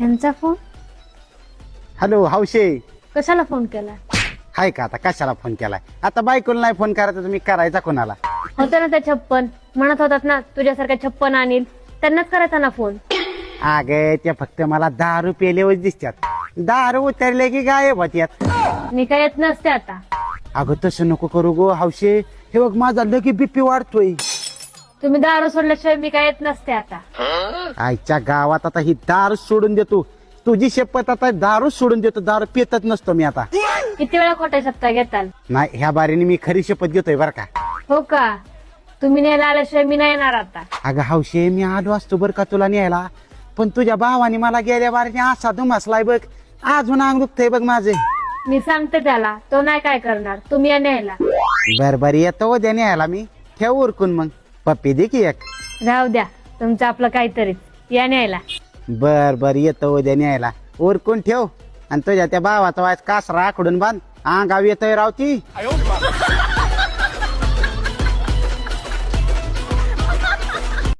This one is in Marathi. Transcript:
यांचा फोन हॅलो हौशे कशाला फोन केला हाय का आता? कशाला फोन केलाय? आता बायकोला नाही फोन करायचा तुम्ही करायचा कोणाला? होतं ना त्या छप्पन. म्हणत होतात ना तुझ्यासारख्या छप्पन आणील. त्यांनाच करायचा ना फोन अगे त्या फक्त मला दहा रुपये लेवच दिसतात. दारू उतरले की गायब होत्यात. मी काय येत नसते आता. अगं तसं नको करू गो हौशे हे बघ माझा लगे बीपी वाढतोय. तुम्ही दारू सोडल्याशिवाय मी काय येत नसते आता. आईच्या गावात आता ही दारू सोडून देतो. तुझी शपथ आता दारू सोडून देतो. दारू पितच नसतो मी आता. किती वेळा खोट्या शब्द घेताल? नाही ह्या बारीने मी खरी शपथ घेतोय बरं का. हो का? तुम्ही न्यायला आल्याशिवाय मी नाही येणार आता. अगं हौशे मी आलो असतो बरं का तुला न्यायला. पण तुझ्या भावाने मला गेल्या बारीने असा दुमासलाय बघ. अजून अंग दुखतंय बघ माझे. मी सांगते त्याला तो नाही काय करणार. तुम्ही या न्यायला. बर बर येतो उद्या न्यायला मी. ठेव उरकून मग. पप्पी दे की एक. राहू द्या तुमचं आपलं काहीतरीच. या न्यायला. बर बर येतो उद्या न्यायला. उरकून ठेव. आणि तुझ्या त्या भावाचा वायस कासरा आखडून बांध. अंगाव येतोय रावती